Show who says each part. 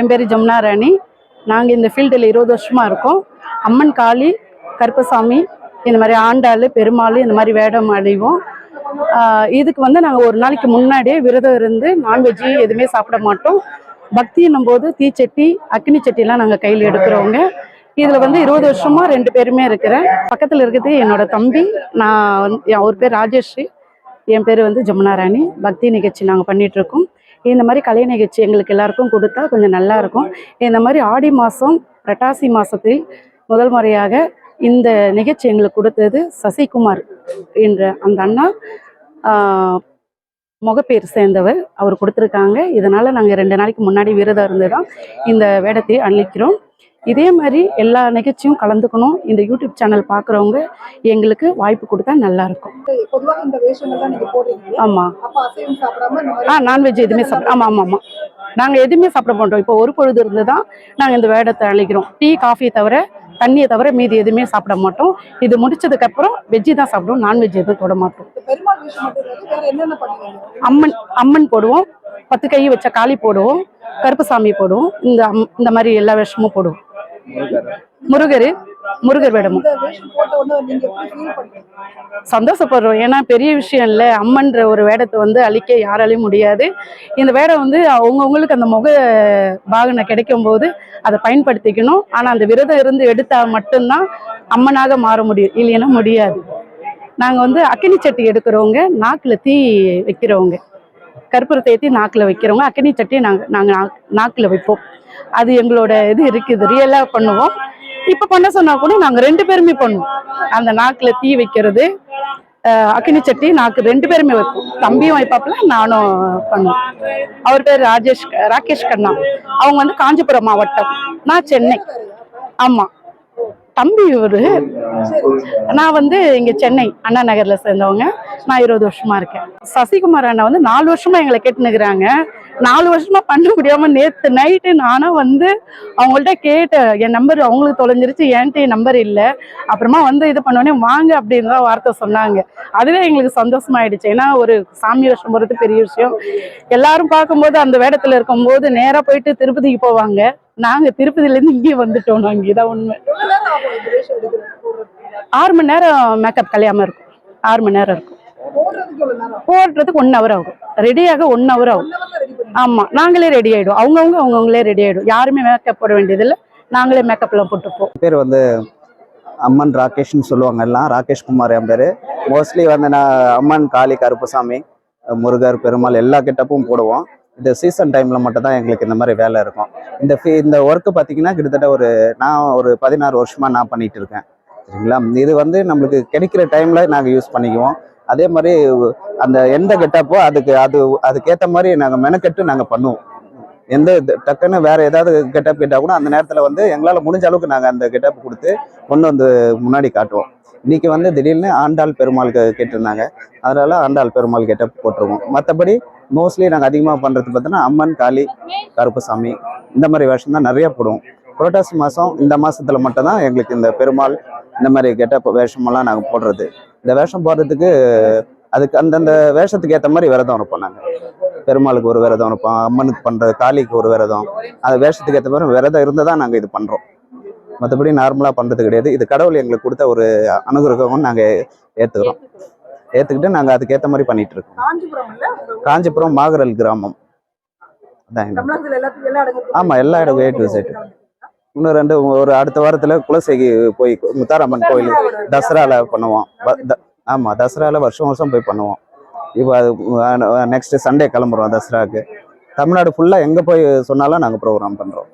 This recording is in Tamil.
Speaker 1: என் பேர் ஜமுனா ராணி. நாங்கள் இந்த ஃபீல்டில் இருபது வருஷமாக இருக்கோம். அம்மன் காளி கருப்பசாமி இந்த மாதிரி ஆண்டாள் பெருமாள் இந்த மாதிரி வேடம் அழிவோம் இதுக்கு வந்து நாங்கள் ஒரு நாளைக்கு முன்னாடியே விரதம் இருந்து நான்வெஜ்ஜு எதுவுமே சாப்பிட மாட்டோம். பக்தின்னும் போது தீச்சட்டி அக்னி சட்டிலாம் நாங்கள் கையில் எடுக்கிறவங்க. இதில் வந்து இருபது வருஷமாக ரெண்டு பேருமே இருக்கிறேன். பக்கத்தில் இருக்கிறது என்னோட தம்பி. நான் வந்து அவர் பேர் ராஜேஷ் என் பேர் வந்து ஜமுனா ராணி. பக்தி நிகழ்ச்சி நாங்கள் பண்ணிகிட்ருக்கோம் இந்த மாதிரி கலை நிகழ்ச்சி எங்களுக்கு எல்லாருக்கும் கொடுத்தா கொஞ்சம் நல்லா இருக்கும். இந்த மாதிரி ஆடி மாதம் பிரட்டாசி மாதத்தில் முதல் முறையாக இந்த நிகழ்ச்சி எங்களுக்கு கொடுத்தது சசிகுமார் என்ற அந்த அண்ணா. முகப்பேர் சேர்ந்தவர் அவர் கொடுத்துருக்காங்க. இதனால நாங்கள் ரெண்டு நாளைக்கு முன்னாடி விரதம் இருந்து தான் இந்த வேடத்தை அளிக்கிறோம் இதே மாதிரி எல்லா நிகழ்ச்சியும் கலந்துக்கணும். இந்த யூடியூப் சேனல் பார்க்குறவங்க எங்களுக்கு வாய்ப்பு கொடுத்தா நல்லா இருக்கும்.
Speaker 2: பொதுவாக இந்த வேஷங்கள் தான் நீங்க போடுறீங்க.
Speaker 1: ஆமாம் ஆ நான்வெஜ் எதுவுமே சாப்பிட ஆமாம் ஆமாம் ஆமாம் நாங்கள் எதுவுமே சாப்பிட மாட்டோம். இப்போ ஒரு பொழுது இருந்து தான் நாங்கள் இந்த வேடத்தை அழிக்கிறோம் டீ காஃபி தவிர தண்ணியை தவிர மீதி எதுவுமே சாப்பிட மாட்டோம். இது முடிச்சதுக்கப்புறம் வெஜ்ஜி தான் சாப்பிடுவோம் நான்வெஜ் எதுவும் தொட மாட்டோம். அம்மன் அம்மன் போடுவோம். பத்து கை வச்ச காளி போடுவோம். கருப்புசாமி போடுவோம். இந்த அம்- இந்த மாதிரி எல்லா வேஷமும் போடுவோம். முருகர் முருகர் வேடமும் சந்தோஷப்படுறோம். ஏன்னா பெரிய விஷயம் இல்லை. அம்மன்ற ஒரு வேடத்தை வந்து அழிக்க யாராலையும் முடியாது. இந்த வேடம் வந்து அவங்கவுங்களுக்கு அந்த முக பாகனை கிடைக்கும் போது அதை பயன்படுத்திக்கணும். ஆனால் அந்த விரதம் இருந்து எடுத்தால் மட்டும்தான் அம்மனாக மாற முடியும். இல்லைன்னா முடியாது. நாங்கள் வந்து அக்கினி சட்டி எடுக்கிறவங்க நாக்கில் தீ வைக்கிறவங்க. கற்பூரத்தை ஏற்றி நாக்கில் வைக்கிறவங்க. அக்கினி சட்டி நாங்கள் நாங்கள் நாக்கில் வைப்போம். அது எங்களோட இது இருக்குது. ரியலாக பண்ணுவோம். இப்போ பண்ண சொன்னா கூட நாங்கள் ரெண்டு பேருமே பண்ணுவோம். அந்த நாக்கில் தீ வைக்கிறது அக்கினி சட்டி நாக்கு ரெண்டு பேருமே வைப்போம். தம்பியும் வைப்பாப்புல நானும் பண்ணுவேன் அவர் பேர் ராஜேஷ் ராகேஷ் கண்ணா. அவங்க வந்து காஞ்சிபுரம் மாவட்டம். நான் சென்னை. ஆமா. தம்பி இவரு. நான் வந்து இங்க சென்னை அண்ணா நகர்ல சேர்ந்தவங்க. நான் இருபது வருஷமா இருக்கேன். சசிகுமார் அண்ணா வந்து நாலு வருஷமா எங்களை கேட்டுனுக்குறாங்க நாலு வருஷமா பண்ண முடியாம நேத்து நைட்டு நானும் வந்து அவங்கள்ட்ட கேட்டேன். என் நம்பர் அவங்களுக்கு தொலைஞ்சிருச்சு. என்கிட்ட என் நம்பர் இல்லை. அப்புறமா வந்து இது பண்ணோடனே வாங்க அப்படின்னு தான் வார்த்தை சொன்னாங்க. அதுவே எங்களுக்கு சந்தோஷமாயிடுச்சு. ஏன்னா ஒரு சாமி வருஷம் போறது பெரிய விஷயம். எல்லாரும் பார்க்கும்போது அந்த வேடத்துல இருக்கும்போது நேரா போயிட்டு திருப்பதிக்கு போவாங்க. நாங்க திருப்பதில இருந்து இங்கே வந்துட்டோம் நாங்க. இதான் உண்மை. ஆறு மணி நேரம் மேக்கப் கல்யாம இருக்கும். ஆறு மணி நேரம் இருக்கும்.
Speaker 2: போடுறதுக்கு
Speaker 1: போடுறதுக்கு ஒன் ஹவர் ஆகும். ரெடியாக ஒன் ஹவர் ஆகும்.
Speaker 2: ஆமாம்
Speaker 1: ஆமா நாங்களே ரெடி ஆயிடும் அவங்கவுங்க அவங்கவுங்களே ரெடி ஆயிடும் யாருமே மேக்கப் போட வேண்டியதில்லை. நாங்களே மேக்கப்லாம் போட்டுப்போம்.
Speaker 3: பேர் வந்து அம்மன் ராகேஷ்னு சொல்லுவாங்க எல்லாம். ராகேஷ் குமார் என் பேர். மோஸ்ட்லி வந்து நான் அம்மன் காளி கருப்புசாமி முருகர் பெருமாள் எல்லா கிட்டப்பும் போடுவோம். இந்த சீசன் டைமில் மட்டும் தான் எங்களுக்கு இந்த மாதிரி வேலை இருக்கும். இந்த ஃபீ இந்த ஒர்க்கு பார்த்தீங்கன்னா கிட்டத்தட்ட ஒரு நான் ஒரு பதினாறு வருஷமாக நான் பண்ணிட்டு இருக்கேன். சரிங்களா? இது வந்து நம்மளுக்கு கிடைக்கிற டைமில் நாங்கள் யூஸ் பண்ணிக்குவோம். அதே மாதிரி அந்த எந்த கெட்டப்போ அதுக்கு அது அதுக்கேற்ற மாதிரி நாங்கள் மெனக்கெட்டு நாங்கள் பண்ணுவோம். எந்த டக்குன்னு வேற ஏதாவது கெட்டப் கேட்டால் கூட அந்த நேரத்தில் வந்து எங்களால் முடிஞ்ச அளவுக்கு நாங்கள் அந்த கெட்டப் கொடுத்து கொண்டு வந்து முன்னாடி காட்டுவோம். இன்னைக்கு வந்து திடீர்னு ஆண்டாள் பெருமாளுக்கு கேட்டிருந்தாங்க. அதனால ஆண்டாள் பெருமாள் கெட்டப் போட்டுருவோம். மற்றபடி மோஸ்ட்லி நாங்கள் அதிகமாக பண்ணுறது பார்த்தோன்னா அம்மன் காளி கருப்புசாமி இந்த மாதிரி வேஷம் தான் நிறைய போடுவோம். புரட்டாசி மாதம் இந்த மாதத்துல மட்டும்தான் எங்களுக்கு இந்த பெருமாள் இந்த மாதிரி கெட்டப் வேஷமெல்லாம் நாங்கள் போடுறது. இந்த வேஷம் போடுறதுக்கு அதுக்கு அந்தந்த வேஷத்துக்கு ஏற்ற மாதிரி விரதம் இருப்போம் நாங்கள் பெருமாளுக்கு ஒரு விரதம் இருப்போம் அம்மனுக்கு பண்ணுறது காளிக்கு ஒரு விரதம். அது வேஷத்துக்கு ஏற்ற மாதிரி விரதம் இருந்து தான் நாங்கள் இது பண்ணுறோம் மற்றபடி நார்மலாக பண்ணுறது கிடையாது. இது கடவுள் எங்களுக்கு கொடுத்த ஒரு அனுகிரகம்னு நாங்கள் ஏற்றுக்கிறோம் ஏற்றுக்கிட்டு நாங்கள் அதுக்கேற்ற மாதிரி பண்ணிட்டு இருக்கோம்.
Speaker 2: காஞ்சிபுரம்
Speaker 3: மாகரல் கிராமம். அதான்
Speaker 2: எல்லாத்துக்கும் எல்லா இடங்களுக்கும்
Speaker 3: ஆமா, எல்லா இடம் A to Z. இன்னும் ரெண்டு ஒரு அடுத்த வாரத்தில் குலசேகி போய் முத்தாரம்மன் கோயில் தசரால பண்ணுவோம். ஆமாம் த- தசரால வருஷம் வருஷம் போய் பண்ணுவோம். இப்போ அது நெக்ஸ்ட் சண்டே கிளம்புறோம் தசராக்கு. தமிழ்நாடு ஃபுல்லாக எங்கே போய் சொன்னாலும் நாங்கள் ப்ரோக்ராம் பண்ணுறோம்